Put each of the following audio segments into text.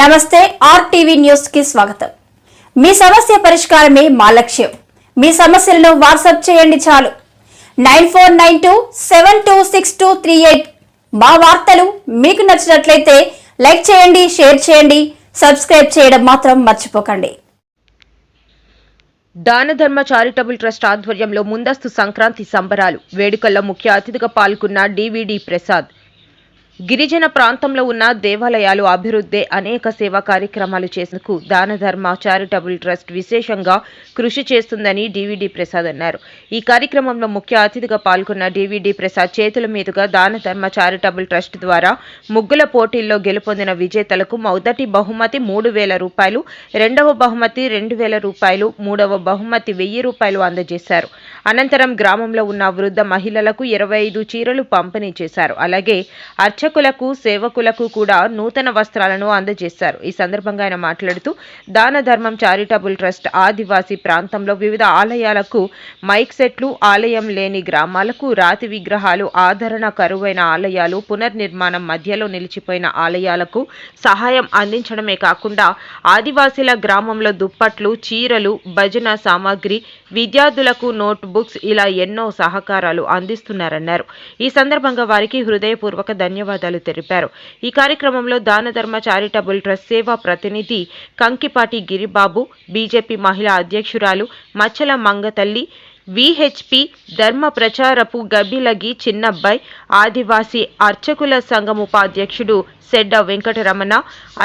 నమస్తే ఆర్టీవీ న్యూస్కి స్వాగతం. మీ సమస్య పరిష్కారమే మా లక్ష్యం. మీ సమస్యలను వాట్సాప్ చేయండి చాలు. Nine four nine two seven two six two three eight మా వార్తలు మీకు నచ్చినట్లయితే లైక్ చేయండి షేర్ చేయండి సబ్స్క్రైబ్ చేయడం మాత్రం మర్చిపోకండి. దానధర్మ చారిటబుల్ ట్రస్ట్ ఆధ్వర్యంలో ముందస్తు సంక్రాంతి సంబరాలు. వేడుకల్లో ముఖ్య అతిథిగా పాల్గొన్న డివిడి ప్రసాద్. గిరిజన ప్రాంతంలో ఉన్న దేవాలయాలు అభివృద్ధి అనేక సేవా కార్యక్రమాలు చేసేందుకు దాన ధర్మ చారిటబుల్ ట్రస్ట్ విశేషంగా కృషి చేస్తుందని డివిడి ప్రసాద్ అన్నారు. ఈ కార్యక్రమంలో ముఖ్య అతిథిగా పాల్గొన్న డివిడి ప్రసాద్ చేతుల మీదుగా దాన ధర్మ చారిటబుల్ ట్రస్ట్ ద్వారా ముగ్గుల పోటీల్లో గెలుపొందిన విజేతలకు మొదటి బహుమతి మూడు వేల రూపాయలు రెండవ బహుమతి రెండు వేల రూపాయలు మూడవ బహుమతి వెయ్యి రూపాయలు అందజేశారు. అనంతరం గ్రామంలో ఉన్న వృద్ధ మహిళలకు ఇరవై ఐదు చీరలు పంపిణీ చేశారు. అలాగే అర్చకులకు సేవకులకు కూడా నూతన వస్త్రాలను అందజేశారు. ఈ సందర్భంగా ఆయన మాట్లాడుతూ దాన ధర్మం చారిటబుల్ ట్రస్ట్ ఆదివాసీ ప్రాంతంలో వివిధ ఆలయాలకు మైక్ సెట్లు ఆలయం లేని గ్రామాలకు రాతి విగ్రహాలు ఆదరణ కరువైన ఆలయాలు పునర్నిర్మాణం మధ్యలో నిలిచిపోయిన ఆలయాలకు సహాయం అందించడమే కాకుండా ఆదివాసీల గ్రామంలో దుప్పట్లు చీరలు భజన సామాగ్రి విద్యార్థులకు నోట్ బుక్స్ ఇలా ఎన్నో సహకారాలు అందిస్తున్నారన్నారు. ఈ సందర్భంగా వారికి హృదయపూర్వక ధన్యవాదాలు. తెలిపారు. ఈ కార్యక్రమంలో దానధర్మ చారిటబుల్ ట్రస్ట్ సేవా ప్రతినిధి కంకిపాటి గిరిబాబు బీజేపీ మహిళా అధ్యక్షురాలు మచ్చల మంగతల్లి విహెచ్పి ధర్మ ప్రచారపు గబిలగి చిన్నబ్బాయి ఆదివాసీ అర్చకుల సంఘం ఉపాధ్యక్షుడు సెడ్డ వెంకటరమణ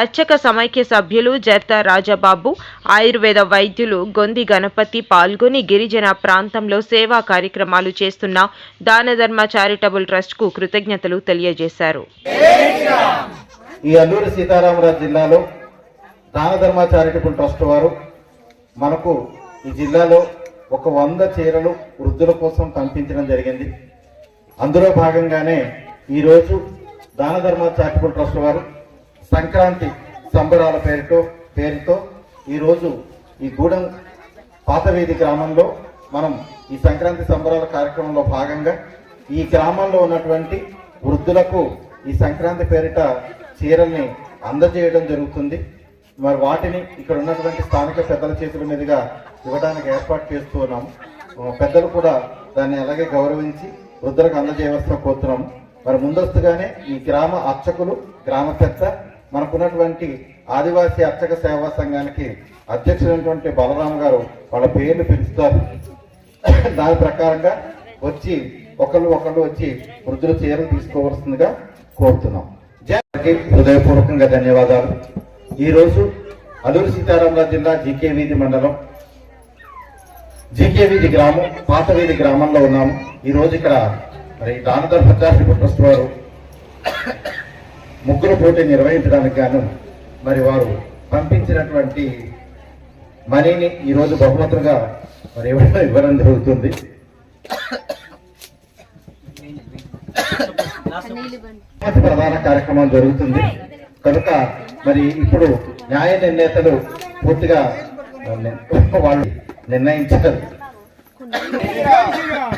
అర్చక సమైక్య సభ్యులు జర్తా రాజబాబు ఆయుర్వేద వైద్యులు గొంది గణపతి పాల్గొని గిరిజన ప్రాంతంలో సేవా కార్యక్రమాలు చేస్తున్న దానధర్మ చారిటబుల్ ట్రస్ట్కు కృతజ్ఞతలు తెలియజేశారు. ఈ అల్లూరి సీతారామరాజు జిల్లాలో దానధర్మ చారిటబుల్ ట్రస్ట్ వారు మనకు ఈ జిల్లాలో ఒక వంద చీరలు వృద్ధుల కోసం పంపించడం జరిగింది. అందులో భాగంగానే ఈరోజు దాన ధర్మ చారిటబుల్ ట్రస్ట్ వారు సంక్రాంతి సంబరాల పేరుతో పేరుతో ఈరోజు ఈ గూడెం పాతవీధి గ్రామంలో మనం ఈ సంక్రాంతి సంబరాల కార్యక్రమంలో భాగంగా ఈ గ్రామంలో ఉన్నటువంటి వృద్ధులకు ఈ సంక్రాంతి పేరిట చీరల్ని అందజేయడం జరుగుతుంది. మరి వాటిని ఇక్కడ ఉన్నటువంటి స్థానిక పెద్దల చేతుల మీదుగా ఇవ్వడానికి ఏర్పాటు చేస్తూ ఉన్నాము పెద్దలు కూడా దాన్ని అలాగే గౌరవించి వృద్ధులకు అందజేయవలసిన కోరుతున్నాము మరి ముందస్తుగానే ఈ గ్రామ అర్చకులు గ్రామ పెద్ద మనకున్నటువంటి ఆదివాసీ అర్చక సేవా సంఘానికి అధ్యక్షుడైనటువంటి బలరామ గారు వాళ్ళ పేర్లు పిలుస్తారు. దాని ప్రకారంగా వచ్చి ఒకళ్ళు ఒకళ్ళు వచ్చి వృద్ధుల చీరలు తీసుకోవాల్సిందిగా కోరుతున్నాం. జయకి హృదయపూర్వకంగా ధన్యవాదాలు. ఈ రోజు అల్లూరి సీతారామరాజు జిల్లా జీకే వీధి మండలం. జీకే వీధి గ్రామం పాత వీధి గ్రామంలో ఉన్నాము. ఈ రోజు ఇక్కడ మరి దానధర్మ చారిటబుల్ ట్రస్ట్ వారు ముగ్గుల పోటీ నిర్వహించడానికి గాను మరి వారు పంపించినటువంటి మనీని ఈ రోజు బహుమతులుగా మరి ఇవ్వడం ఇవ్వడం జరుగుతుంది. ప్రధాన కార్యక్రమం జరుగుతుంది. కనుక మరి ఇప్పుడు న్యాయ నిర్ణేతలు పూర్తిగా వాళ్ళు నిర్ణయించారు.